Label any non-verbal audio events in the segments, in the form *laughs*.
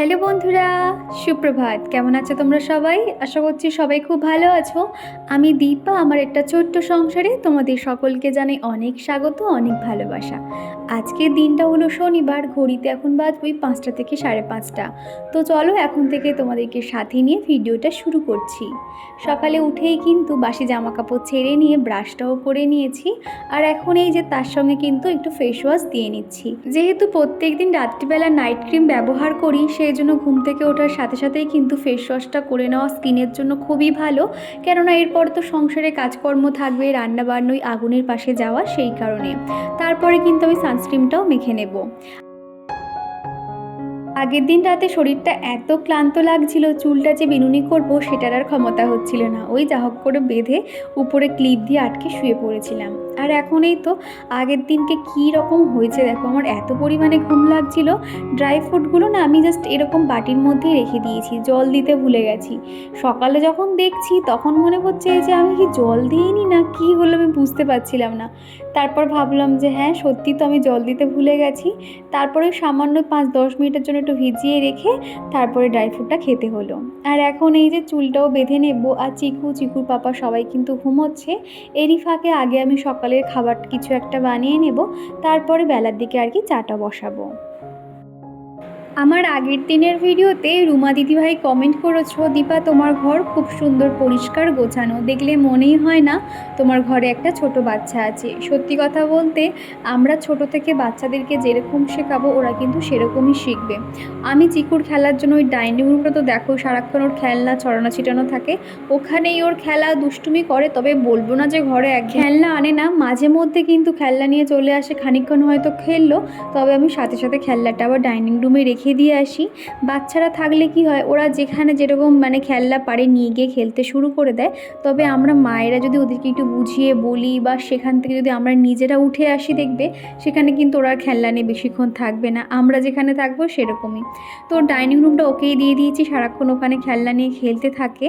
Hello বন্ধুরা, সুপ্রভাত। কেমন আছো তোমরা সবাই? আশা করছি সবাই খুব ভালো আছো। আমি দীপা, আমার একটা ছোট্ট সংসারে তোমাদের সকলকে জানাই অনেক স্বাগত, অনেক ভালোবাসা। আজকের দিনটা হলো শনিবার, ঘড়িতে এখন বাজ ওই পাঁচটা থেকে সাড়ে পাঁচটা। তো চলো এখন থেকে তোমাদেরকে সাথে নিয়ে ভিডিওটা শুরু করছি। সকালে উঠেই কিন্তু বাসি জামা কাপড় ছেড়ে নিয়ে ব্রাশটাও করে নিয়েছি। আর এখন এই যে তার সঙ্গে কিন্তু একটু ফেস ওয়াশ দিয়ে নিচ্ছি। যেহেতু প্রত্যেক দিন রাত্রিবেলা নাইট ক্রিম ব্যবহার করি সেই জন্য ঘুম থেকে ওঠার সাথে সাথেই কিন্তু ফেস ওয়াশটা করে নেওয়া স্কিনের জন্য খুবই ভালো। কেননা এরপর তো সংসারে কাজকর্ম থাকবে, রান্নাবান্নই আগুনের পাশে যাওয়া সেই কারণে। তারপরে কিন্তু আমি সানস্ক্রিমটাও মেখে নেব। আগের দিন রাতে শরীরটা এত ক্লান্ত লাগছিল, চুলটা যে বিনুনি করব সেটার আর ক্ষমতা হচ্ছিল না। ওই যা হোক করে বেঁধে উপরে ক্লিপ দিয়ে আটকে শুয়ে পড়েছিলাম। আর এখন এই তো আগের দিনকে কী রকম হয়েছে দেখো, আমার এত পরিমাণে ঘুম লাগছিল। ড্রাই ফ্রুটগুলো না আমি জাস্ট এরকম বাটির মধ্যেই রেখে দিয়েছি, জল দিতে ভুলে গেছি। সকালে যখন দেখছি তখন মনে হচ্ছে যে আমি কি জল দিইনি না কি হলো আমি বুঝতে পারছিলাম না। তারপর ভাবলাম যে হ্যাঁ সত্যি তো আমি জল দিতে ভুলে গেছি। তারপরে সামান্য পাঁচ দশ মিনিটের জন্য একটু ভিজিয়ে রেখে তারপরে ড্রাই ফ্রুটটা খেতে হলো। আর এখন এই যে চুলটাও বেঁধে নেব আর চিকু, চিকুর পাপা সবাই কিন্তু ঘুমোচ্ছে, এরই ফাঁকে আগে আমি সকালের খাবার কিছু একটা বানিয়ে নেব, তারপরে বেলার দিকে আর কি চাটা বসাবো। আমার আগের দিনের ভিডিওতে রুমা দিদিভাই কমেন্ট করেছ, দীপা, তোমার ঘর খুব সুন্দর, পরিষ্কার, গোছানো। দেখলে মনেই হয় না তোমার ঘরে একটা ছোট বাচ্চা আছে। সত্যি কথা বলতে, আমরা ছোট থেকে বাচ্চাদেরকে যেরকম শেখাবো, ওরা কিন্তু সেরকমই শিখবে। আমি চিকুর খেলার জন্য ওই ডাইনিং রুমটা তো দেখো, সারাক্ষণ ওর খেলনা ছড়ানো ছিটানো থাকে। ওখানেই ওর খেলা দুষ্টুমি করে, তবে বলব না যে ঘরে এক খেলনা আনে না। মাঝে মধ্যে কিন্তু খেলনা নিয়ে চলে আসে, খানিকক্ষণ হয়তো খেললো, তবে আমি সাথে সাথে খেলনাটা আবার ডাইনিং রুমে রেখে দিয়ে আসি। বাচ্চারা থাকলে কি হয়, ওরা যেখানে যেরকম মানে খেলনা পারে নিয়ে গিয়ে খেলতে শুরু করে দেয়। তবে আমরা মায়েরা যদি ওদেরকে একটু বুঝিয়ে বলি বা সেখান থেকে যদি আমরা নিজেরা উঠে আসি দেখবে, সেখানে কিন্তু ওরা খেলনা নিয়ে বেশিক্ষণ থাকবে না। আমরা যেখানে থাকব সেরকমই। তো ডাইনিং রুমটা ওকেই দিয়ে দিয়েছি, সারাক্ষণ ওখানে খেলনা নিয়ে খেলতে থাকে।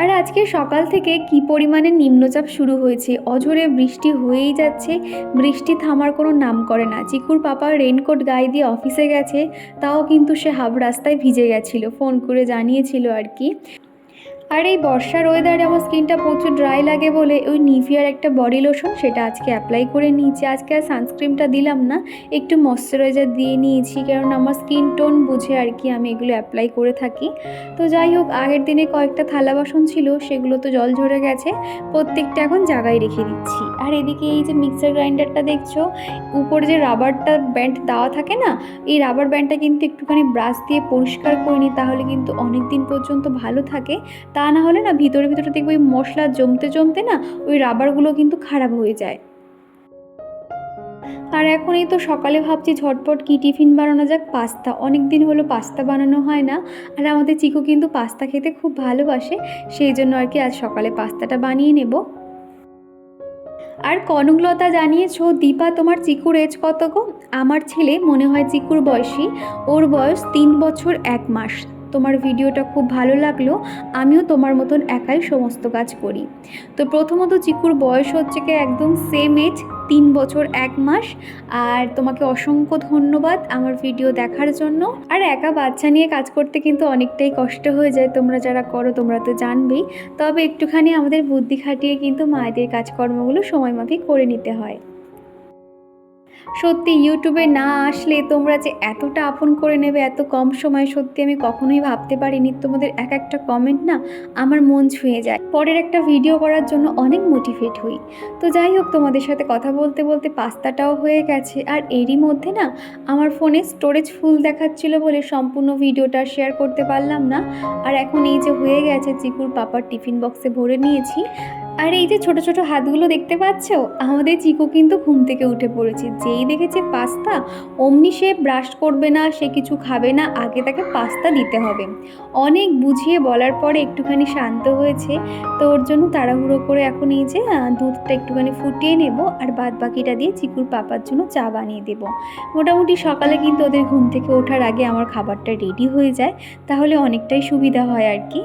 আর আজকে সকাল থেকে কি পরিমাণে নিম্নচাপ শুরু হয়েছে? অঝরে বৃষ্টি হয়েই যাচ্ছে। বৃষ্টি থামার কোনো নাম করে না। চিকুর পাপা রেনকোট গায়ে দিয়ে অফিসে গেছে, তাও কিন্তু সে হাফ রাস্তায় ভিজে গেছিল। ফোন করে জানিয়েছিল আর কি। আর এই বর্ষার ওয়েদারে আমার স্কিনটা প্রচুর ড্রাই লাগে বলে ওই নিভিয়ার একটা বডি লোশন সেটা আজকে অ্যাপ্লাই করে নিয়েছি। আজকে আর সানস্ক্রিনটা দিলাম না, একটু ময়শ্চারাইজার দিয়ে নিয়েছি কারণ আমার স্কিন টোন বুঝে আর কি আমি এগুলো অ্যাপ্লাই করে থাকি। তো যাই হোক, আগের দিনে কয়েকটা থালা বাসন ছিল, সেগুলো তো জল ঝরে গেছে, প্রত্যেকটা এখন জায়গায় রেখে দিচ্ছি। আর এদিকে এই যে মিক্সার গ্রাইন্ডারটা দেখছ, উপরে যে রাবারটা ব্যান্ড দেওয়া থাকে না, এই রাবার ব্যান্ডটা কিন্তু একটুখানি ব্রাশ দিয়ে পরিষ্কার করে নিই, তাহলে কিন্তু অনেক দিন পর্যন্ত ভালো থাকে। তা না হলে না ভিতরে ভিতরে দেখবে ওই মশলা জমতে জমতে না ওই রাবারগুলো কিন্তু খারাপ হয়ে যায়। আর এখন এই তো সকালে ভাবছি ঝটপট কী টিফিন বানানো যাক, পাস্তা। অনেক দিন হলো পাস্তা বানানো হয় না, আর আমাদের চিকু কিন্তু পাস্তা খেতে খুব ভালোবাসে, সেই জন্য আর কি আজ সকালে পাস্তাটা বানিয়ে নেব। আর কনকলতা জানিয়েছো, দীপা তোমার চিকুর এজ কত গো? আমার ছেলে মনে হয় চিকুর বয়সী, ওর বয়স তিন বছর এক মাস। তোমার ভিডিওটা খুব ভালো লাগল, আমিও তোমার মতন একাই সমস্ত কাজ করি। তো প্রথমত চিকুর বয়স হচ্ছে কি একদম সেম এজ তিন বছর এক মাস, আর তোমাকে অসংখ্য ধন্যবাদ আমার ভিডিও দেখার জন্য। আর একা বাচ্চা নিয়ে কাজ করতে কিন্তু অনেকটাই কষ্ট হয়ে যায়, তোমরা যারা করো তোমরা তো জানবেই। তবে একটুখানি আমাদের বুদ্ধি খাটিয়ে কিন্তু মায়েদের কাজকর্মগুলো সময় করে নিতে হয়। সত্যি ইউটিউবে না আসলে তোমরা যে এতটা আপন করে নেবে, এত কম সময় সত্যি আমি কখনোই ভাবতে পারিনি। তোমাদের এক একটা কমেন্ট না আমার মন ছুঁয়ে যায়। পরের একটা ভিডিও করার জন্য অনেক মোটিভেট হই। তো যাই হোক, তোমাদের সাথে কথা বলতে বলতে পাস্তাটাও হয়ে গেছে। আর এরই মধ্যে না আমার ফোনে স্টোরেজ ফুল দেখাচ্ছিল বলে সম্পূর্ণ ভিডিওটা শেয়ার করতে পারলাম না। আর এখন এই যে হয়ে গেছে, চিকুর পাপার টিফিন বক্সে ভরে নিয়েছি। আর এই যে ছোট ছোট হাতগুলো দেখতে পাচ্ছ, আমাদের চিকু কিন্তু ঘুম থেকে উঠে পড়েছে। যেই দেখেছে পাস্তা, অমনি সে ব্রাশ করবে না, সে কিছু খাবে না, আগে তাকে পাস্তা দিতে হবে। অনেক বুঝিয়ে বলার পরে একটুখানি শান্ত হয়েছে, তো ওর জন্য তাড়াহুড়ো করে এখন এই যে দুধটা একটুখানি ফুটিয়ে নেব আর বাদ বাকিটা দিয়ে চিকুর পাপার জন্য চা বানিয়ে দেব। মোটামুটি সকালে কিন্তু ওদের ঘুম থেকে ওঠার আগে আমার খাবারটা রেডি হয়ে যায়, তাহলে অনেকটাই সুবিধা হয় আর কি।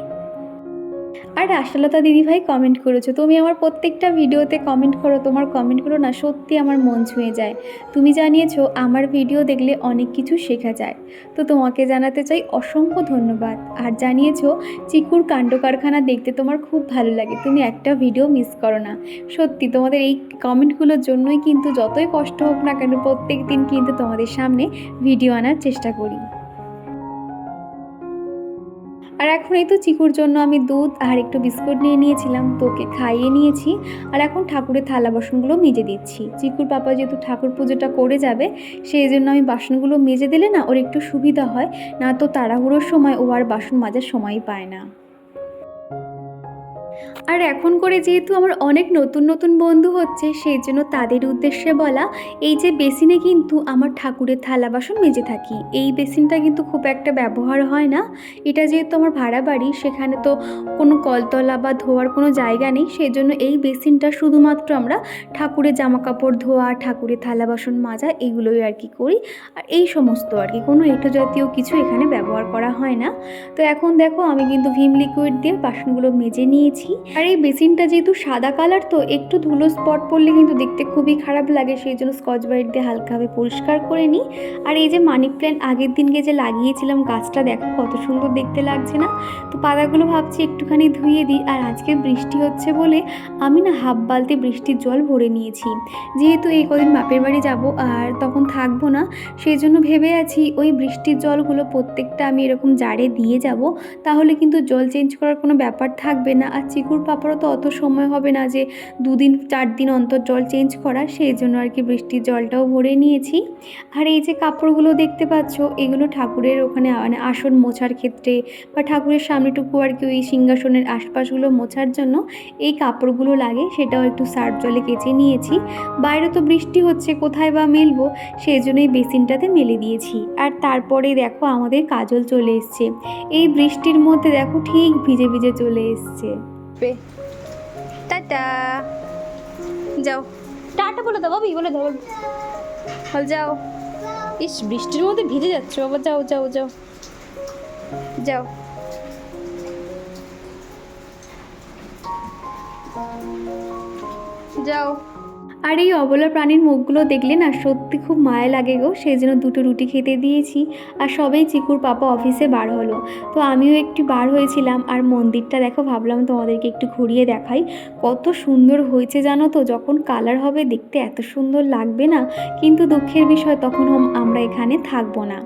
আর আশালতা দিদিভাই কমেন্ট করেছ। তুমি আমার প্রত্যেকটা ভিডিওতে কমেন্ট করো, তোমার কমেন্টগুলো না সত্যি আমার মন ছুঁয়ে যায়। তুমি জানিয়েছো, আমার ভিডিও দেখলে অনেক কিছু শেখা যায়। তো তোমাকে জানাতে চাই অসংখ্য ধন্যবাদ। আর জানিয়েছো, চিকুর কাণ্ড কারখানা দেখতে তোমার খুব ভালো লাগে। তুমি একটা ভিডিও মিস করো না। সত্যি, তোমাদের এই কমেন্টগুলোর জন্যই কিন্তু যতই কষ্ট হোক না কেন প্রত্যেক দিন কিন্তু তোমাদের সামনে ভিডিও আনার চেষ্টা করি। আর এখন এই তো চিকুর জন্য আমি দুধ আর একটু বিস্কুট নিয়ে নিয়েছিলাম, তোকে খাইয়ে নিয়েছি। আর এখন ঠাকুরের থালা বাসনগুলো মেজে দিচ্ছি। চিকুর পাপা যেহেতু ঠাকুর পুজোটা করে যাবে, সেই জন্য আমি বাসনগুলো মেজে দিলে না ওর একটু সুবিধা হয়, না তো তাড়াহুড়োর সময় ও আর বাসন মাজার সময় পায় না। আর এখন করে যেহেতু আমার অনেক নতুন নতুন বন্ধু হচ্ছে, সেই জন্য তাদের উদ্দেশ্যে বলা, এই যে বেসিনে কিন্তু আমার ঠাকুরের থালা বাসন মেজে থাকি। এই বেসিনটা কিন্তু খুব একটা ব্যবহার হয় না। এটা যেহেতু আমার ভাড়া বাড়ি, সেখানে তো কোনো কলতলা বা ধোয়ার কোনো জায়গা নেই সেই জন্য এই বেসিনটা শুধুমাত্র আমরা ঠাকুরের জামা কাপড় ধোয়া, ঠাকুরের থালা বাসন মাজা, এগুলোই আর কি করি। আর এই সমস্ত আর কি, কোনো এটো জাতীয় কিছু এখানে ব্যবহার করা হয় না। তো এখন দেখো, আমি কিন্তু ভিম লিকুইড দিয়ে বাসনগুলো মেজে নিয়েছি। আর এই বেসিনটা যেহেতু সাদা কালার, তো একটু ধুলো স্পট পড়লে কিন্তু দেখতে খুবই খারাপ লাগে, সেই জন্য স্কচ ব্রাইট দিয়ে হালকাভাবে পরিষ্কার করে নিই। আর এই যে মানি প্ল্যান্ট আগের দিনকে যে লাগিয়েছিলাম গাছটা, দেখো কত সুন্দর দেখতে লাগছে না? তো পাতাগুলো ভাবছি একটুখানি ধুয়ে দিই, আর আজকে বৃষ্টি হচ্ছে বলে আমি না হাফ বালতি বৃষ্টির জল ভরে নিয়েছি। যেহেতু এই কদিন বাপের বাড়ি যাব, আর তখন থাকব না, সেই জন্য ভেবে আছি ওই বৃষ্টির জলগুলো প্রত্যেকটা আমি এরকম জারে দিয়ে যাব, তাহলে কিন্তু জল চেঞ্জ করার কোনো ব্যাপার থাকবে না। আর চিকুর পাপড়ও তো অত সময় হবে না যে দুদিন চার দিন অন্তর জল চেঞ্জ করা, সেই জন্য আর কি বৃষ্টির জলটাও ভরে নিয়েছি। আর এই যে কাপড়গুলো দেখতে পাচ্ছ, এগুলো ঠাকুরের ওখানে মানে আসন মোছার ক্ষেত্রে বা ঠাকুরের সামনেটুকু আর কি ওই সিংহাসনের আশপাশগুলো মোছার জন্য এই কাপড়গুলো লাগে, সেটাও একটু সার্ফ জলে কেচে নিয়েছি। বাইরে তো বৃষ্টি হচ্ছে, কোথায় বা মেলবো, সেই জন্য এই বেসিনটাতে মেলে দিয়েছি। আর তারপরে দেখো আমাদের কাজল চলে এসছে। এই বৃষ্টির মধ্যে দেখো ঠিক ভিজে ভিজে চলে এসছে। টাটা। যাও। টাটা বলে দাও বাবি বলে দাও। বল যাও। ইস বৃষ্টির মধ্যে ভিজে যাচ্ছে বাবা যাও যাও যাও। যাও। যাও। আর এই অবলা প্রাণীর মুখগুলো দেখলে না সত্যি খুব মায়া লাগে গো। সেই জন্য দুটো রুটি খেতে দিয়েছি আর সবেই চিকুর পাপা অফিসে বার হলো। তো আমিও একটু বার হয়েছিলাম আর মন্দিরটা দেখো, ভাবলাম তোমাদেরকে একটু ঘুরিয়ে দেখাই। কত সুন্দর হয়েছে জানো তো, যখন কালার হবে দেখতে এত সুন্দর লাগবে না। কিন্তু দুঃখের বিষয় তখন আমরা এখানে থাকব না।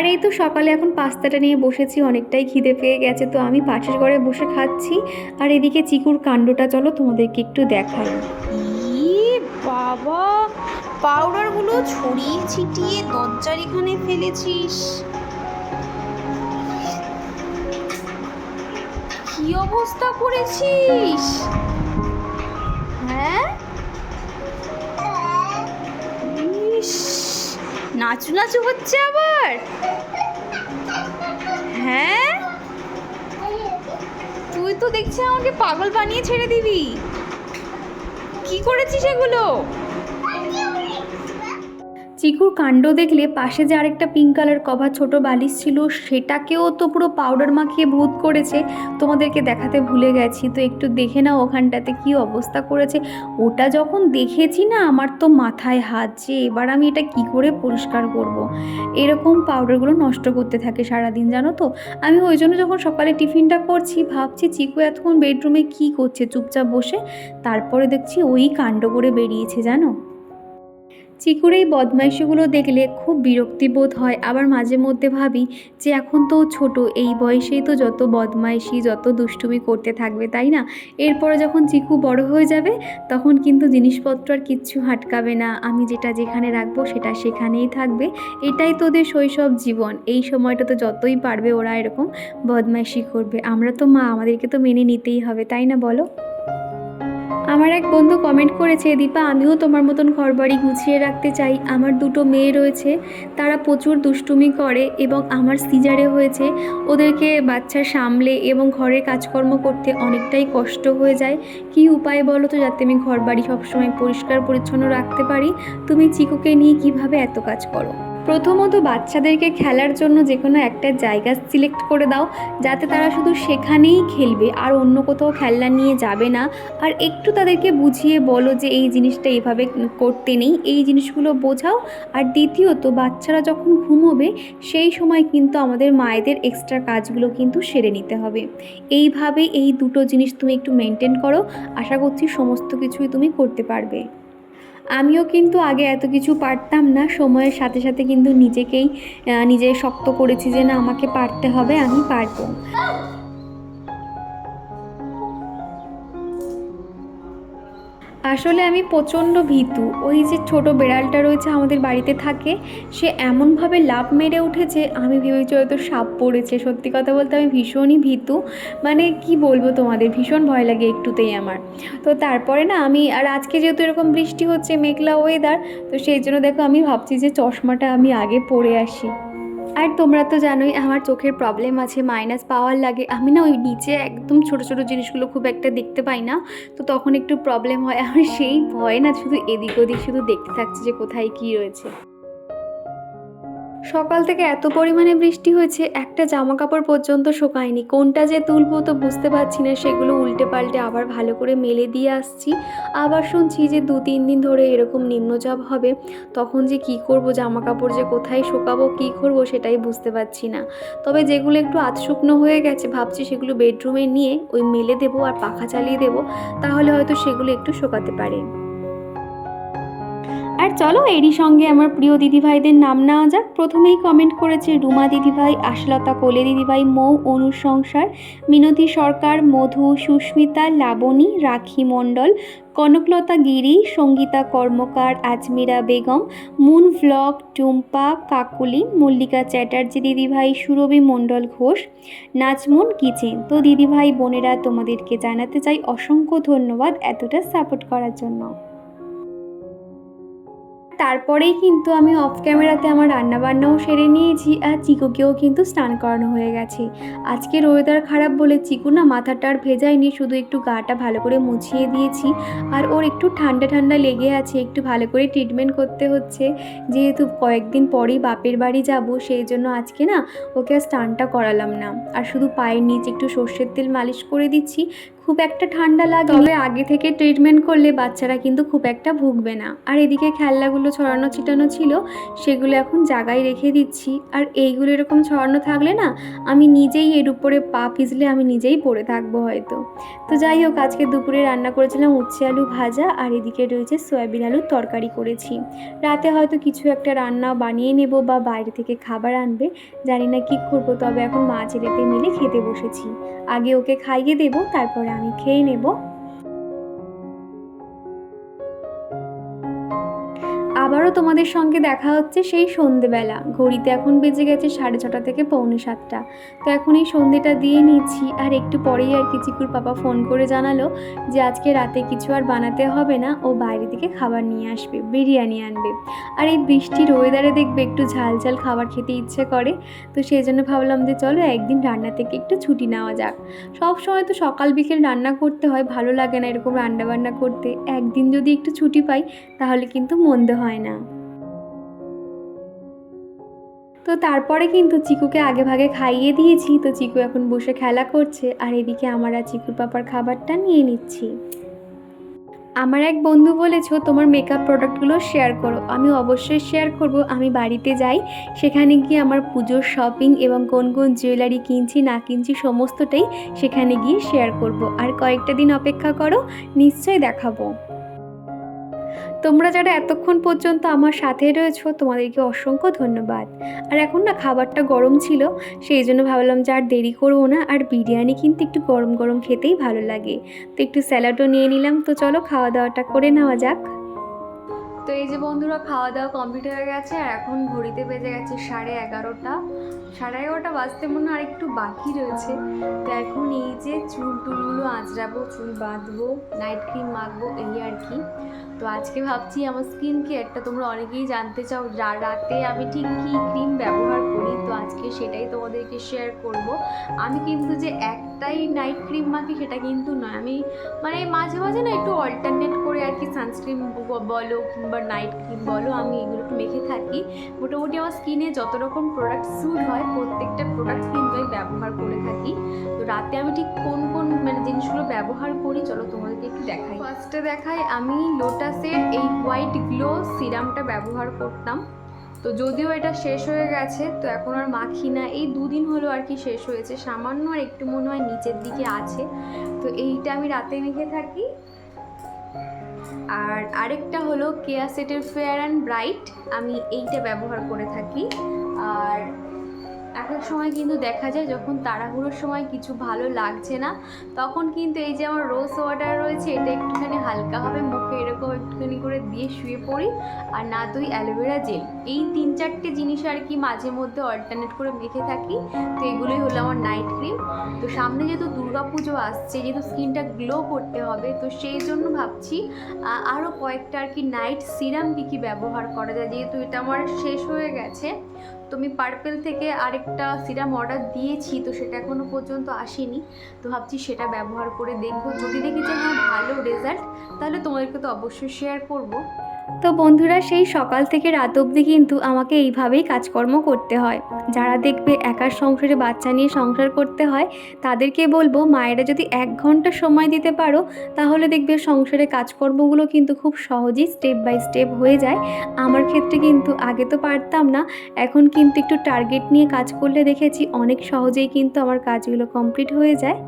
আর এই তো সকালে এখন পাস্তাটা নিয়ে বসেছি, অনেকটাই খিদে পেয়ে গেছে, তো আমি পাশের ঘরে বসে খাচ্ছি। আর এদিকে চিকুর কাণ্ডটা, চলো তোমাদেরকে একটু দেখাই। ই বাবা, পাউডারগুলো ছড়িয়ে ছিটিয়ে দরজার এখানে ফেলেছিস। কি অবস্থা করেছিস? হ্যাঁ? নাচু নাচু হচ্ছে আবার? হ্যাঁ? তুই তো দেখছি আমাকে পাগল বানিয়ে ছেড়ে দিবি। কি করেছিস এগুলো? চিকুর কাণ্ড দেখলে পাশে যে আরেকটা পিঙ্ক কালার কভার ছোট বালিশ ছিল, সেটাকেও তো পুরো পাউডার মাখিয়ে ভূত করেছে। তোমাদেরকে দেখাতে ভুলে গেছি, তো একটু দেখে নাও ওখানটাতে কি অবস্থা করেছে। ওটা যখন দেখেছি না, আমার তো মাথায় হাত যে এবার আমি এটা কি করে পরিষ্কার করব। এরকম পাউডারগুলো নষ্ট করতে থাকে সারাদিন, জানো তো? আমি ওই জন্য যখন সকালে টিফিনটা করছি, ভাবছি চিকু এতক্ষণ বেডরুমে কি করছে, চুপচাপ বসে? তারপরে দেখছি ওই কাণ্ড করে বেরিয়েছে, জানো? চিকুর এই বদমাইশিগুলো দেখলে খুব বিরক্তি বোধ হয়। আবার মাঝে মধ্যে ভাবি যে এখন তো ছোট, এই বয়সেই তো যত বদমাইশি, যত দুষ্টুমি করতে থাকবে, তাই না? এরপরে যখন চিকু বড় হয়ে যাবে, তখন কিন্তু জিনিসপত্র আর কিচ্ছু হাটকাবে না। আমি যেটা যেখানে রাখব, সেটা সেখানেই থাকবে। এটাই তোদের শৈশব জীবন। এই সময়টা তো যতই পারবে ওরা এরকম বদমাইশি করবে। আমরা তো মা, আমাদেরকে তো মেনে নিতেই হবে, তাই না বলো? আমার এক বন্ধু কমেন্ট করেছে, দীপা, আমিও তোমার মতন ঘরবাড়ি গুছিয়ে রাখতে চাই। আমার দুটো মেয়ে রয়েছে, তারা প্রচুর দুষ্টুমি করে এবং আমার সিজারে হয়েছে। ওদেরকে বাচ্চা সামলে এবং ঘরের কাজকর্ম করতে অনেকটাই কষ্ট হয়ে যায়। কি উপায় বলো তো যাতে আমি ঘরবাড়ি সবসময় পরিষ্কার পরিচ্ছন্ন রাখতে পারি? তুমি চিকুকে নিয়ে কীভাবে এত কাজ করো? প্রথমত বাচ্চাদেরকে খেলার জন্য যে কোনো একটা জায়গা সিলেক্ট করে দাও, যাতে তারা শুধু সেখানেই খেলবে আর অন্য কোথাও খেলনা নিয়ে যাবে না। আর একটু তাদেরকে বুঝিয়ে বলো যে এই জিনিসটা এইভাবে করতে নেই, এই জিনিসগুলো বোঝাও। আর দ্বিতীয়ত, বাচ্চারা যখন ঘুমোবে, সেই সময় কিন্তু আমাদের মায়েদের এক্সট্রা কাজগুলো কিন্তু সেরে নিতে হবে। এইভাবে এই দুটো জিনিস তুমি একটু মেনটেন করো। আশা করছি সমস্ত কিছুই তুমি করতে পারবে। আমিও কিন্তু আগে এত কিছু পারতাম না। সময়ের সাথে সাথে কিন্তু নিজেকেই নিজে শক্ত করেছি যে না, আমাকে পারতে হবে, আমি পারব। আসলে আমি প্রচণ্ড ভীতু। ওই যে ছোট বেড়ালটা রয়েছে আমাদের বাড়িতে থাকে, সে এমনভাবে লাভ মেরে উঠেছে, আমি ভেবেছি হয়তো সাপ পড়েছে। সত্যি কথা বলতে আমি ভীষণই ভীতু। মানে কি বলব তোমাদের, ভীষণ ভয় লাগে একটুতেই আমার। তো তারপরে না আমি, আর আজকে যেহেতু এরকম বৃষ্টি হচ্ছে, মেঘলা ওয়েদার তো সেই জন্য দেখো আমি ভাবছি যে চশমাটা আমি আগে পরে আসি। আর তোমরা তো জানোই আমার চোখের প্রবলেম আছে মাইনাস পাওয়ার লাগে। আমি না ওই নিচে একদম ছোট ছোট জিনিসগুলো খুব একটা দেখতে পাই না, তো তখন একটু প্রবলেম হয়। *laughs* আমার সেই ভয় না শুধু এদিক ওদিক শুধু দেখতে থাকছে যে কোথায় কি রয়েছে। সকাল থেকে এত পরিমাণে বৃষ্টি হয়েছে, একটা জামা কাপড় পর্যন্ত শোকায়নি। কোনটা যে তুলবো তো বুঝতে পারছি না, সেগুলো উল্টে পাল্টে আবার ভালো করে মেলে দিয়ে আসছি। আবার শুনছি যে দু তিন দিন ধরে এরকম নিম্নচাপ হবে, তখন যে কি করব জামা কাপড় যে কোথায় শোকাবো, কি করব সেটাই বুঝতে পারছি না। তবে যেগুলো একটু আধ শুকনো হয়ে গেছে, ভাবছি সেগুলো বেডরুমে নিয়ে ওই মেলে দেবো আর পাখা চালিয়ে দেবো, তাহলে হয়তো সেগুলো একটু শোকাতে পারে। আর চলো এরই সঙ্গে আমার প্রিয় দিদিভাইদের নাম নেওয়া যাক। প্রথমেই কমেন্ট করেছে রুমা দিদিভাই, আশলতা কোলে দিদিভাই, মৌ অনুসংসার মিনতি সরকার, মধু, সুস্মিতা, লাবণী, রাখি মণ্ডল, কনকলতা গিরি, সঙ্গীতা কর্মকার, আজমিরা বেগম, মুন ভ্লগ টুম্পা, কাকুলি, মল্লিকা চ্যাটার্জি দিদিভাই, সুরভি মণ্ডল ঘোষ নাচমুন কিচেন তো দিদিভাই, বোনেরা তোমাদেরকে জানাতে চাই অসংখ্য ধন্যবাদ এতটা সাপোর্ট করার জন্য। তারপরেই কিন্তু আমি অফ ক্যামেরাতে আমার রান্নাবান্নাও সেরে নিয়েছি আর চিকুকেও কিন্তু স্নান করানো হয়ে গেছে। আজকের ওয়েদার খারাপ বলে চিকু না মাথাটা আর ভেজায়নি, শুধু একটু গাটা ভালো করে মুছিয়ে দিয়েছি। আর ওর একটু ঠান্ডা ঠান্ডা লেগে আছে, একটু ভালো করে ট্রিটমেন্ট করতে হচ্ছে। যেহেতু কয়েকদিন পরেই বাপের বাড়ি যাব, সেই জন্য আজকে না ওকে আর স্নানটা করালাম না। আর শুধু পায়ের নিচে একটু সর্ষের তেল মালিশ করে দিচ্ছি খুব একটা ঠান্ডা লাগে। তবে আগে থেকে ট্রিটমেন্ট করলে বাচ্চারা কিন্তু খুব একটা ভুগবে না। আর এদিকে খেলনাগুলো ছড়ানো ছিটানো ছিল, সেগুলো এখন জায়গায় রেখে দিচ্ছি। আর এইগুলো এরকম ছড়ানো থাকলে না, আমি নিজেই এর উপরে পা পিছলে আমি নিজেই পড়ে থাকব হয়তো। তো যাই হোক, আজকে দুপুরে রান্না করেছিলাম উচ্ছে আলু ভাজা, আর এদিকে রয়েছে সয়াবিন আলুর তরকারি করেছি। রাতে হয়তো কিছু একটা রান্না বানিয়ে নেব বা বাইরে থেকে খাবার আনবে, জানি না কী করব, তবে এখন মা ছেলেতে মিলে খেতে বসেছি। আগে ওকে খাইয়ে দেবো, তারপরে আমি খেয়ে নেব। আবারও তোমাদের সঙ্গে দেখা হচ্ছে সেই সন্ধেবেলা। ঘড়িতে এখন বেজে গেছে সাড়ে ছটা থেকে পৌনে সাতটা। তো এখন এই সন্ধেটা দিয়ে নিচ্ছি, আর একটু পরেই আর কি চিকুর পাপা ফোন করে জানালো যে আজকে রাতে কিছু আর বানাতে হবে না, ও বাইরে থেকে খাবার নিয়ে আসবে, বিরিয়ানি আনবে। আর এই বৃষ্টির ওয়েদারে দেখবে একটু ঝাল ঝাল খাবার খেতে ইচ্ছে করে। তো সেই জন্য ভাবলাম যে চলো একদিন রান্না থেকে একটু ছুটি নেওয়া যাক। সব সময় তো সকাল বিকেল রান্না করতে হয়, ভালো লাগে না এরকম রান্না বান্না করতে। একদিন যদি একটু ছুটি পাই, তাহলে কিন্তু মন্দ হয় না। তো তারপরে কিন্তু চিকুকে আগে ভাগে খাইয়ে দিয়েছি। তো চিকু এখন বসে খেলা করছে। আর এদিকে আমার আর চিকুর পাপার খাবারটা নিয়ে নিচ্ছি। আমার এক বন্ধু বলেছ, তোমার মেকআপ প্রোডাক্টগুলো শেয়ার করো। আমি অবশ্যই শেয়ার করব। আমি বাড়িতে যাই। সেখানে গিয়ে আমার পুজোর শপিং এবং কোন কোন জুয়েলারি কিনছি, না কিনছি সমস্তটাই সেখানে গিয়ে শেয়ার করব। আর কয়েকটা দিন অপেক্ষা করো, নিশ্চয়ই দেখাবো। তোমরা যারা এতক্ষণ পর্যন্ত আমার সাথে রয়েছো, তোমাদেরকে অসংখ্য ধন্যবাদ। আর এখন না খাবারটা গরম ছিল, সেই জন্য ভাবলাম যে আর দেরি করব না, আর বিরিয়ানি কিন্তু একটু গরম গরম খেতেই ভালো লাগে। তো একটু স্যালাডও নিয়ে নিলাম, তো চলো খাওয়া দাওয়াটা করে নেওয়া যাক। তো এই যে বন্ধুরা খাওয়া দাওয়া কমপ্লিট হয়ে গেছে, আর এখন ঘড়িতে বেজে গেছে সাড়ে এগারোটা। সাড়ে এগারোটা বাজতে মনে আর একটু বাকি রয়েছে। তো এখন এই যে চুল টুলগুলো আঁচড়াবো, চুল বাঁধবো নাইট ক্রিম মাখবো, এই আর কি। তো আজকে ভাবছি আমার স্কিন কেয়ারটা তোমরা অনেকেই জানতে চাও রাতে আমি ঠিক কী ক্রিম ব্যবহার করি, তো আজকে সেটাই তোমাদেরকে শেয়ার করব। আমি কিন্তু যে একটাই নাইট ক্রিম মাখি সেটা কিন্তু নয়, আমি মানে মাঝে মাঝে না একটু অল্টারনেট করে আর কি সানস্ক্রিন বলো কিংবা নাইট ক্রিম বলো, আমি এগুলো একটু মেখে থাকি। মোটামুটি আমার স্কিনে যত রকম প্রোডাক্ট স্যুট হয়, প্রত্যেকটা প্রোডাক্ট কিন্তু আমি ব্যবহার করে থাকি। তো রাতে আমি ঠিক কোন কোন মানে জিনিসগুলো ব্যবহার করি, চলো তোমাদেরকে একটু দেখাই। ফার্স্টে দেখাই আমি লোটাসের এই হোয়াইট গ্লো সিরামটা ব্যবহার করতাম। তো যদিও এটা শেষ হয়ে গেছে, তো এখন আর মাখি না। এই দুদিন হলো আর কি শেষ হয়েছে। সামান্য আর একটু মনে হয় নিচের দিকে আছে। তো এইটা আমি রাতে মেখে থাকি। আর আরেকটা হলো কেয়া সেটের ফেয়ার অ্যান্ড ব্রাইট। আমি এইটা ব্যবহার করে থাকি। আর এক এক সময় কিন্তু দেখা যায়, যখন তাড়াহুড়োর সময় কিছু ভালো লাগছে না, তখন কিন্তু এই যে আমার রোজ ওয়াটার রয়েছে, এটা একটুখানি হালকা হবে মুখে এরকম একটুখানি করে দিয়ে শুয়ে পড়ি। আর না তুই অ্যালোভেরা জেল। এই তিন চারটে জিনিস আর কি মাঝে মধ্যে অল্টারনেট করে মেখে থাকি। তো এগুলোই হলো আমার নাইট ক্রিম তো সামনে যেহেতু দুর্গা পুজো আসছে, যেহেতু স্কিনটা গ্লো করতে হবে, তো সেই জন্য ভাবছি আরও কয়েকটা আর কি নাইট সিরাম কী কী ব্যবহার করা যায়। যেহেতু এটা আমার শেষ হয়ে গেছে, তো আমি পার্পেল থেকে আরেকটা সিরাম অর্ডার দিয়েছি, তো সেটা এখনও পর্যন্ত আসেনি। তো ভাবছি সেটা ব্যবহার করে দেখব। যদি দেখি যে হ্যাঁ ভালো রেজাল্ট তাহলে তোমাদেরকে তো অবশ্যই শেয়ার করব। তো বন্ধুরা, সেই সকাল থেকে রাত অবধি কিন্তু আমাকে এইভাবেই কাজকর্ম করতে হয়। যারা দেখবে একার সংসারে বাচ্চা নিয়ে সংসার করতে হয়, তাদেরকে বলব, মায়েরা যদি এক ঘণ্টা সময় দিতে পারো, তাহলে দেখবে সংসারে কাজকর্মগুলো কিন্তু খুব সহজেই স্টেপ বাই স্টেপ হয়ে যায়। আমার ক্ষেত্রে কিন্তু আগে তো পারতাম না, এখন কিন্তু একটু টার্গেট নিয়ে কাজ করলে দেখেছি অনেক সহজেই কিন্তু আমার কাজগুলো কমপ্লিট হয়ে যায়।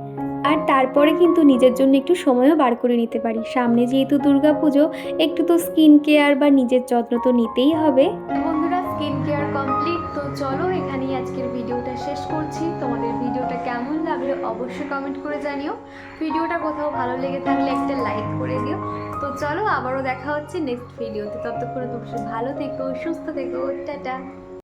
আর তারপরে কিন্তু নিজের জন্য একটু সময়ও বার করে নিতে পারি। সামনে যেহেতু দুর্গা পুজো একটু তো স্কিন কেয়ার বা নিজের যত্ন তো নিতেই হবে। বন্ধুরা স্কিন কেয়ার কমপ্লিট তো চলো এখানেই আজকের ভিডিওটা শেষ করছি। তোমাদের ভিডিওটা কেমন লাগল অবশ্যই কমেন্ট করে জানিও। ভিডিওটা কোথাও ভালো লেগে থাকলে একটা লাইক করে দিও। তো চলো আবারও দেখা হচ্ছে নেক্সট ভিডিওতে ততক্ষণে তোমরা ভালো থেকো, সুস্থ থেকো। টাটা।